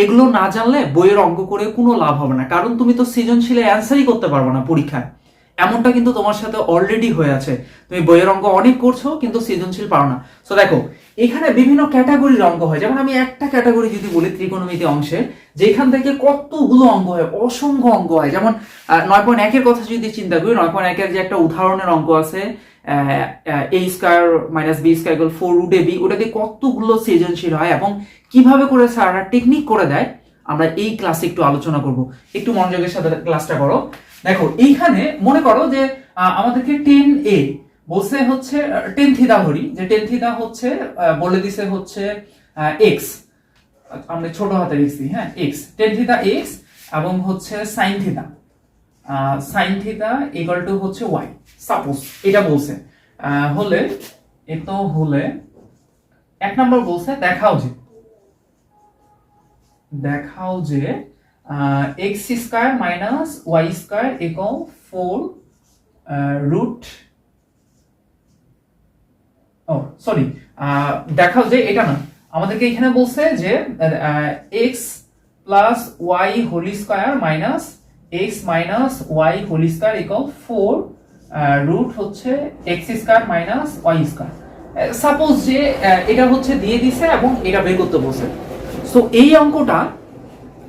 এগুলো না জানলে বইয়ের অঙ্ক করে কোনো লাভ হবে না। কারণ তুমি তো সৃজনশীলে অ্যান্সারই করতে পারবে না পরীক্ষায়। এমনটা কিন্তু তোমার সাথে অলরেডি হয়ে আছে। তুমি বইয়ের অঙ্ক অনেক করছ, কিন্তু সৃজনশীল পারো না। সো দেখো, এখানে বিভিন্ন ক্যাটাগরির অঙ্ক হয়। যেমন আমি একটা ক্যাটাগরি যদি বলি ত্রিকোণমিতি অংশে, যেখান থেকে কতগুলো অঙ্ক হয়, অসংখ্য অঙ্ক হয়। যেমন নয় পয়েন্ট একের কথা যদি চিন্তা করি, নয় পয়েন্ট একের যে একটা উদাহরণের অঙ্ক আছে A square minus B square equal four root A B ওটা দিয়ে কতগুলো সৃজনশীল হয় এবং কীভাবে করে স্যাররা টেকনিক করে দেয়, আমরা এই ক্লাসে একটু আলোচনা করব। একটু মনোযোগের সাথে ক্লাসটা করো। দেখো, এইখানে মনে করো যে আমাদেরকে টেন এ বলছে হচ্ছে টেন থিতা ধরি যে টেন থিতা হচ্ছে বলে দিছে হচ্ছে এক্স আমরা ছোট হাতে লিখছি হ্যাঁ এক্স টেন থিতা এক্স এবং হচ্ছে sine theta sine theta equal to হচ্ছে ওয়াই সাপোজ এটা বলছে। হলে এ তো হলে, এক নম্বর বলছে, দেখাও যে। দেখাও যে X square minus Y square equal four root ও সরি দেখাও যে এটা না। আমাদেরকে এখানে বলছে যে X plus Y whole square minus X minus Y whole square equal four root হচ্ছে X square minus Y square suppose যে আহ, এটা হচ্ছে দিয়ে দিছে এবং এটা বের করতে বলছে। সো এই অঙ্কটা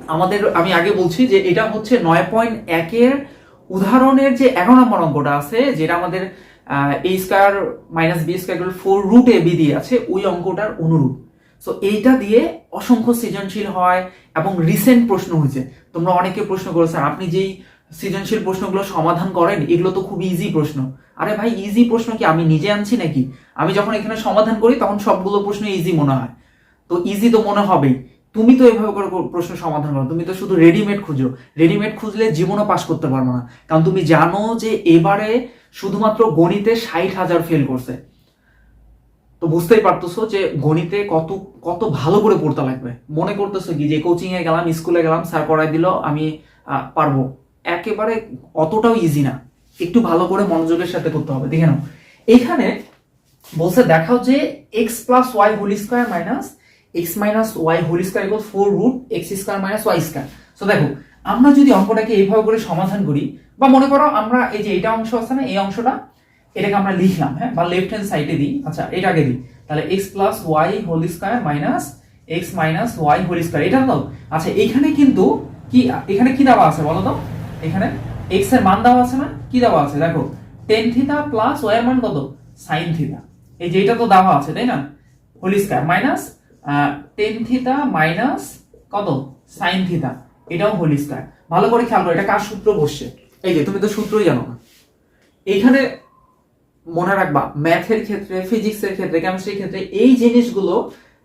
আমাদের আমি আগে বলছি যে এটা হচ্ছে নয় পয়েন্ট একের উদাহরণের যে এগারো নম্বর অঙ্কটা আছে যেটা আমাদের A square minus B square four root A B দিয়ে আছে ওই অঙ্কটার অনুরূপ। সো এইটা দিয়ে অসংখ্য সৃজনশীল হয় এবং রিসেন্ট প্রশ্ন হয়েছে। তোমরা অনেকে প্রশ্ন করেছ আপনি যেই সৃজনশীল প্রশ্নগুলো সমাধান করেন, এগুলো তো খুব ইজি প্রশ্ন। আরে ভাই ইজি প্রশ্ন কি? আমি নিজে আনছি নাকি? আমি যখন এখানে সমাধান করি, তখন সবগুলো প্রশ্ন ইজি মনে হয়। তো ইজি তো মনে হবেই। তুমি তো এভাবে করে প্রশ্ন সমাধান করো। তুমি তো শুধু রেডিমেড খুঁজো। রেডিমেড খুঁজলে জীবনও পাশ করতে পারব না। কারণ তুমি জানো যে এবারে শুধুমাত্র গণিতে ষাট হাজার ফেল করছে। তো বুঝতেই পারতেছো যে গণিতে কত কত ভালো করে পড়তে লাগবে। মনে করতেছো কি যে কোচিং এ গেলাম স্কুলে গেলাম স্যার পড়াই দিল, আমি পারব। একেবারে অতটাও ইজি না। একটু ভালো করে মনোযোগের সাথে করতে হবে, দেখে নাও। এখানে বলছে দেখাও যে X plus Y whole square minus X minus Y whole square equal four root X square minus Y square so দেখো, আমরা যদি অঙ্কটাকে এইভাবে করে সমাধান করি, বা মনে করো আমরা এই যে এটা অংশ আছে না, এই অংশটা এটাকে আমরা লিখলাম হ্যাঁ? বা লেফট হ্যান্ড সাইডে দিই। আচ্ছা এটাকে দিই। তাহলে X plus Y whole square minus X minus Y whole square এটা তো? আচ্ছা এখানে কিন্তু কি, এখানে কি দেওয়া আছে বলো তো? এখানে এক্সের মান দেওয়া আছে না? কি দেওয়া আছে? দেখো টেন থিতা প্লাস ওয়াই এর মান কত? সাইন থিতা এই যে এটা তো দেওয়া আছে, তাই না? Whole square minus tan theta minus কত? সাইন থিতা এটাও হোল স্কোয়ার ভালো করে খেয়াল করো, এটা কার সূত্র বসছে? এই যে, তুমি তো সূত্রই জানো না। এইখানে মনে রাখবা, ম্যাথের ক্ষেত্রে, ফিজিক্সের ক্ষেত্রে কেমিস্ট্রির ক্ষেত্রে এই জিনিসগুলো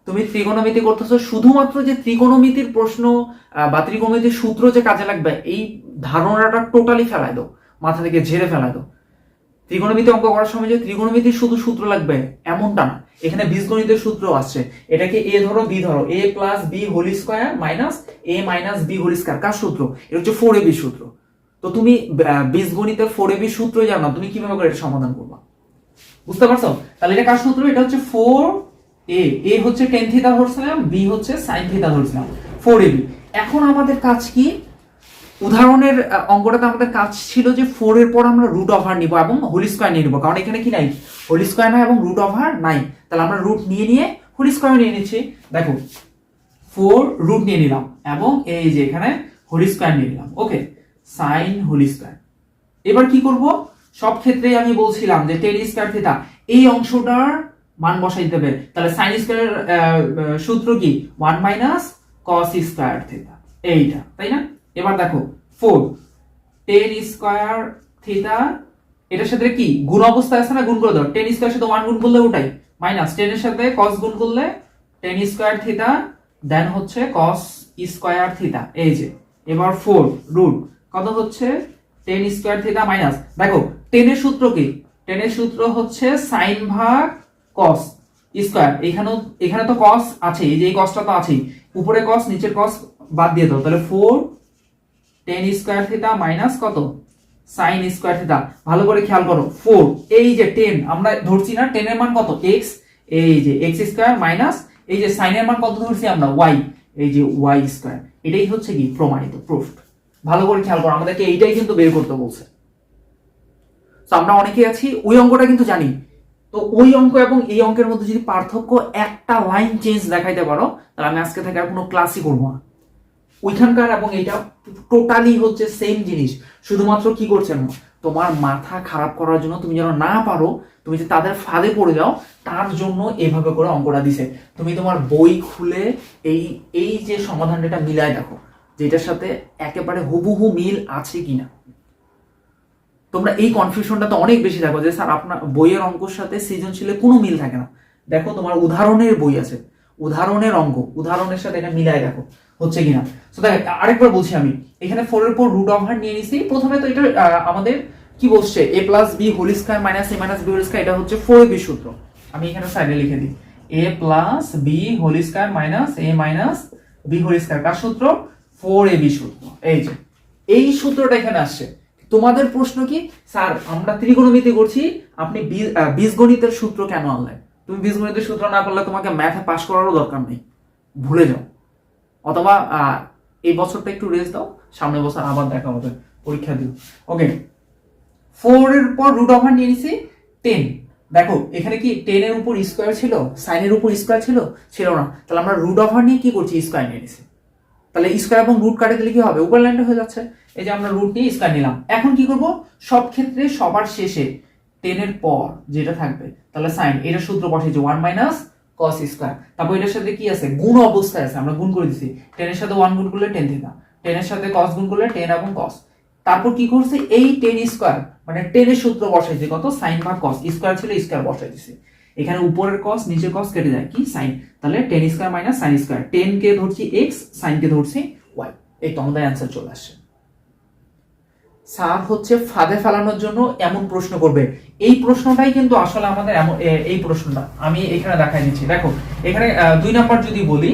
তুমি ত্রিকোণমিতি করতেছো, শুধুমাত্র যে ত্রিকোণমিতির প্রশ্ন বা ত্রিকোণমিতির সূত্র যে কাজে লাগবে, এই ধারণাটা টোটালি ফেলাই দাও, মাথা থেকে ঝেড়ে ফেলাই দাও। ত্রিকোণমিতি অঙ্ক করার সময় যে ত্রিকোণমিতির শুধু সূত্র লাগবে, এমনটা না। এখানে বীজগণিতের সূত্র আসছে এটাকে এ ধরো বি ধরো A plus B whole square minus A minus B whole square কার সূত্র? এটা হচ্ছে ফোর এ বি সূত্র। তো তুমি বীজগণিতের ফোর এ বি সূত্র জানো তুমি কীভাবে করে এটা সমাধান করবা? বুঝতে পারছ? তাহলে এটা কার সূত্র? এটা হচ্ছে ফোর এ এ হচ্ছে টেন থিতা ধরছিলাম বি হচ্ছে সাইন থিতা ধরছিলাম। ফোর এ বি এখন আমাদের কাজ কি? উদাহরণের অঙ্কটাতে আমাদের কাজ ছিল যে ফোর এর পর আমরা রুট ওভার নিব এবং হোল স্কোয়ার নিয়ে নিব, কারণ এখানে কি নাই? হোল স্কোয়ার নাই এবং রুট ওভার নাই। তাহলে আমরা রুট নিয়ে নিয়ে হোল স্কোয়ার নিয়ে নিচ্ছি। দেখো ফোর রুট নিয়ে নিলাম এবং এই যে এখানে হোল স্কোয়ার নিয়ে নিলাম। ওকে সাইন হোল স্কোয়ার এবার কি করব? সব ক্ষেত্রেই আমি বলছিলাম যে টেন স্কোয়ার থিটা, এই অংশটার মান বসাই দেবে তাহলে সাইন স্কোয়ার সূত্র কি? One minus cos square theta. এইটা, তাই না? এবার দেখো ফোর টেন স্কোয়ার থিটা, এটার সাথে কি? গুণ অবস্থায় আছে না গুণ করে দাও? টেন স্কোয়ার সাথে ওয়ান গুণ করলে ওটাই। মাইনাস টেন এর সাথে কস গুণ করলে টেন স্কোয়ার থিটা দেন হচ্ছে কস স্কোয়ার থিটা। এই যে, এবার ফোর রুট কত হচ্ছে? টেন স্কোয়ার থিটা মাইনাস দেখো টেনের সূত্র কি? টেনের সূত্র হচ্ছে সাইন ভাগ কস স্কোয়ার এখানেও এখানে তো কস আছে এই যে এই কসটা তো আছেই। উপরে কস নিচের কস বাদ দিয়ে দাও। তাহলে four tan square theta minus কত? সাইন স্কোয়ার থিটা ভালো করে খেয়াল করো ফোর এই যে টেন আমরা ধরছি না টেনের মান কত? এক্স এই যে এক্স স্কোয়ার মাইনাস এই যে সাইনের মান কত ধরছি আমরা? ওয়াই এই যে ওয়াই স্কোয়ার এটাই হচ্ছে কি, প্রমাণিত প্রুফড ভালো করে খেয়াল করো, আমাদেরকে এইটাই কিন্তু বের করতে বলছে। তো আমরা অনেকে আছি, ওই অঙ্কটা কিন্তু জানি। তো ওই অঙ্ক এবং এই অঙ্কের মধ্যে যদি পার্থক্য একটা লাইন চেঞ্জ দেখাইতে পারো, তাহলে আমি আজকে থেকে আর কোনো ক্লাসই করব না। ওইখানকার এবং এইটা টোটালি হচ্ছে সেম জিনিস। শুধুমাত্র কি করছেন তোমার মাথা খারাপ করার জন্য তুমি যেন না পারো, তুমি যে তাদের ফাঁদে পড়ে যাও, তার জন্য এভাবে করে অঙ্কটা দিছে। তুমি তোমার বই খুলে এই এই যে সমাধানটা মিলায় দেখো। যেটার সাথে একেবারে হুবহু মিল আছে কিনা। তোমরা এই কনফিউশনটা তো অনেক বেশি দেখো যে, স্যার, আপনার বইয়ের অঙ্কর সাথে সৃজনশীলে কোনো মিল থাকে না। দেখো, তোমার উদাহরণের বই আছে। উদাহরণের অঙ্ক, উদাহরণের সাথে এটা মিলায় দেখো, হচ্ছে কিনা। তো দেখ, আরেকবার বলছি আমি, এখানে ফোরের পর রুট ওভার নিয়ে নিছি। প্রথমে তো এটা আমাদের কি বলছে A plus B whole square minus A minus B whole square এটা হচ্ছে ফোর বি সূত্র আমি এখানে সাইডে লিখে দিই। A plus B whole square minus A minus B whole square কার সূত্র? ফোর এ বি সূত্র। এই যে, এই সূত্রটা এখানে আসছে। তোমাদের প্রশ্ন কি? স্যার, আমরা ত্রিকোণমিতি করছি, আপনি বীজগণিতের সূত্র কেন আনলেন? তুমি বীজগণিতের সূত্র না করলে তোমাকে ম্যাথে পাস করারও দরকার নেই। ভুলে যাও। অথবা এই বছরটা একটু রেস্ট দাও, সামনের বছর আবার দেখা হবে। পরীক্ষা দিও। ওকে ফোর এর পর রুট ওভার নিয়ে নিছি টেন দেখো, এখানে কি টেন এর উপর স্কোয়ার ছিল? সাইনের উপর স্কোয়ার ছিল? ছিল না। তাহলে আমরা রুট ওভার নিয়ে কি করছি? স্কোয়ার নিয়ে নিছি। তাহলে স্কোয়ার এবং রুট কাটে দিলে কি হবে? উপর লাইনটা হয়ে যাচ্ছে। এই যে আমরা রুট নিয়ে স্কোয়ার নিলাম। এখন কি করব? সব ক্ষেত্রে সবার শেষে টেনের পর যেটা থাকবে, তাহলে সাইন এটা সূত্র বসেছে ওয়ান মাইনাস কস স্কোয়ার তারপর এটার সাথে কি আছে? গুণ অবস্থায় আছে, আমরা গুণ করে দিছি। টেনের সাথে ওয়ান গুণ করলে টেন থিটা টেনের সাথে কস গুণ করলে টেন এবং কস তারপর কি করছে? এই টেন স্কোয়ার মানে টেনের সূত্র বসাইছে কত? সাইন ভাগ কস স্কোয়ার ছিল স্কোয়ার বসাই দিছে। এখানে উপরের কস নিচের কস কেটে যায়। কি? সাইন তাহলে tan square minus sine square tan কে ধরছি এক্স সাইন কে ধরছি ওয়াই এই তো আমাদের অ্যান্সার চলে আসছে। স্যার হচ্ছে ফাঁদে ফেলানোর জন্য এমন প্রশ্ন করবে। এই প্রশ্নটাই কিন্তু আসলে আমাদের এমন এই প্রশ্নটা। আমি এখানে দেখাই দিচ্ছি। দেখো, এখানে দুই নাম্বার যদি বলি,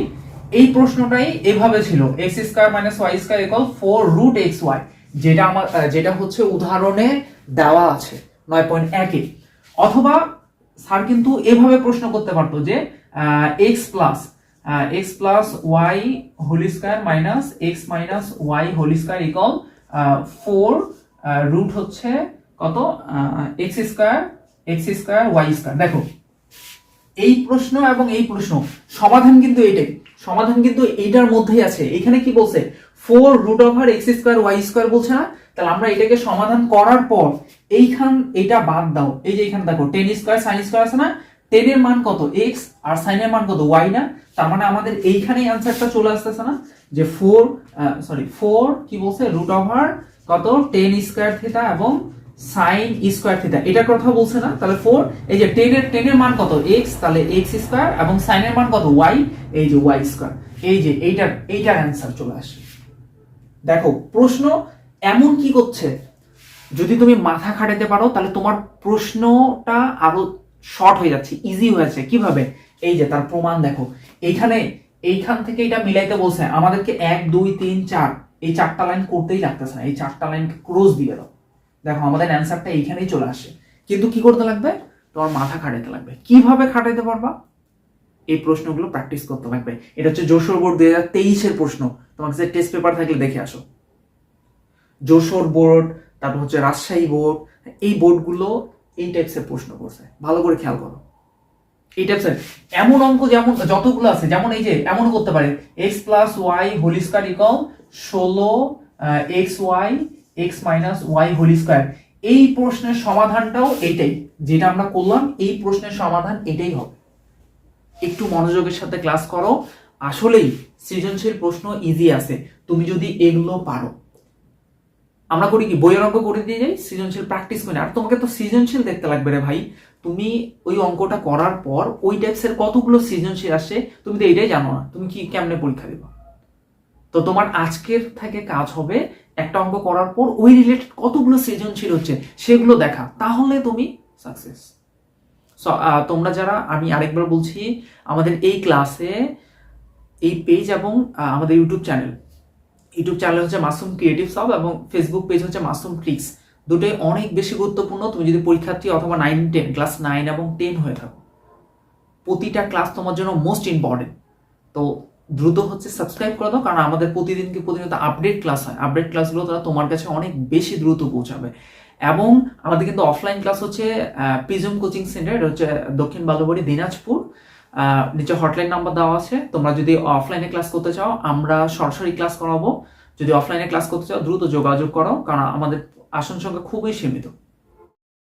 এই প্রশ্নটাই এভাবে ছিল। X square minus Y square equal four root X Y যেটা আমার যেটা হচ্ছে উদাহরণে দেওয়া আছে। নয় পয়েন্ট একে অথবা স্যার কিন্তু এভাবে প্রশ্ন করতে পারতো যে X plus X plus Y whole square minus X minus Y whole square equal four root হচ্ছে কত? X square X square Y square দেখো, এই প্রশ্ন এবং এই প্রশ্ন সমাধান কিন্তু এইটাই। সমাধান কিন্তু এইটার মধ্যেই আছে। এখানে কি বলছে? Four root over X square Y square বলছে না? তাহলে আমরা এটাকে সমাধান করার পর এইখান, এটা বাদ দাও। এই যে এখানে দেখো, টেন স্কোয়ার, সাইন স্কোয়ার আছে না? টেন এর মান কত? এক্স আর সাইনের মান কত? ওয়াই না? তার মানে আমাদের এইখানেই অ্যান্সারটা চলে আসতেছে না? যে ফোর সরি ফোর কি বলছে? রুট ওভার কত? টেন স্কোয়ার থিটা এবং সাইন স্কোয়ার থিটা। এটার কথা বলছে না? তাহলে ফোর, এই যে টেন এর টেন এর মান কত? এক্স, তাহলে এক্স স্কোয়ার এবং সাইনের মান কত? ওয়াই, এই যে ওয়াই স্কোয়ার। এই যে এইটার এইটার অ্যান্সার চলে আসে। দেখো, প্রশ্ন এমন কি করছে? যদি তুমি মাথা খাটাতে পারো, তাহলে তোমার প্রশ্নটা আরও শর্ট হয়ে যাচ্ছে ইজি হয়েছে কীভাবে? এই যে, তার প্রমাণ দেখো। এইখানে, এইখান থেকে এটা মিলাইতে বলছে, আমাদেরকে এক, দুই, তিন, চার, এই চারটা লাইন করতেই লাগতেছে না, এই চারটা লাইন ক্রোজ দিয়ে দাও। দেখো, আমাদের অ্যান্সারটা এইখানেই চলে আসে। কিন্তু কি করতে লাগবে? তোমার মাথা খাটাইতে লাগবে। কীভাবে খাটাইতে পারবা? এই প্রশ্নগুলো প্র্যাকটিস করতে লাগবে। এটা হচ্ছে যশোর বোর্ড দুই হাজার তেইশের প্রশ্ন। তোমার কাছে টেস্ট পেপার থাকলে দেখে আসো। যশোর বোর্ড, তারপর হচ্ছে রাজশাহী বোর্ড, এই বোর্ডগুলো এই টাইপসের প্রশ্ন করছে। ভালো করে খেয়াল করো। এই টাইপসের এমন অঙ্ক যেমন, যতগুলো আছে, যেমন এই যে, এমন করতে পারে। X plus Y whole square equal ষোলো X Y X minus Y whole square এই প্রশ্নের সমাধানটাও এটাই, যেটা আমরা করলাম, এই প্রশ্নের সমাধান এটাই হবে। একটু মনোযোগের সাথে ক্লাস করো। আসলেই সৃজনশীল প্রশ্ন ইজি আছে। তুমি যদি এগুলো পারো। আমরা করি কি? বইয়ের অঙ্ক করে দিয়ে যাই, সৃজনশীল প্র্যাকটিস করি। আর তোমাকে তো সৃজনশীল দেখতে লাগবে রে ভাই। তুমি ওই অঙ্কটা করার পর ওই টাইপসের কতগুলো সৃজনশীল আসে, তুমি তো এটাই জানো না। তুমি কি কেমনে পরীক্ষা দিবা? তো তোমার আজকের থেকে কাজ হবে একটা অঙ্ক করার পর ওই রিলেটেড কতগুলো সৃজনশীল হচ্ছে সেগুলো দেখা। তাহলে তুমি সাকসেস তোমরা যারা, আমি আরেকবার বলছি, আমাদের এই ক্লাসে এই পেজ এবং আমাদের ইউটিউব চ্যানেল ইউটিউব চ্যানেল হচ্ছে মাসুম ক্রিয়েটিভ সব এবং ফেসবুক পেজ হচ্ছে মাসুম ট্রিক্স দুটোই অনেক বেশি গুরুত্বপূর্ণ। তুমি যদি পরীক্ষার্থী অথবা নাইন টেন ক্লাস নাইন এবং টেন হয়ে থাকো, প্রতিটা ক্লাস তোমার জন্য মোস্ট ইম্পর্টেন্ট তো দ্রুত হচ্ছে সাবস্ক্রাইব করে দাও, কারণ আমাদের প্রতিদিনকে প্রতিনিয়ত আপডেট ক্লাস হয়। আপডেট ক্লাসগুলো তারা তোমার কাছে অনেক বেশি দ্রুত পৌঁছাবে। এবং আমাদের কিন্তু অফলাইন ক্লাস হচ্ছে পিজম কোচিং সেন্টার হচ্ছে দক্ষিণ বালুবাড়ি, দিনাজপুর। নিচে হটলাইন নাম্বার দেওয়া আছে। তোমরা যদি অফলাইনে ক্লাস করতে চাও, আমরা সরাসরি ক্লাস করাবো। যদি অফলাইনে ক্লাস করতে চাও, দ্রুত যোগাযোগ করো, কারণ আমাদের আসন সংখ্যা খুবই সীমিত।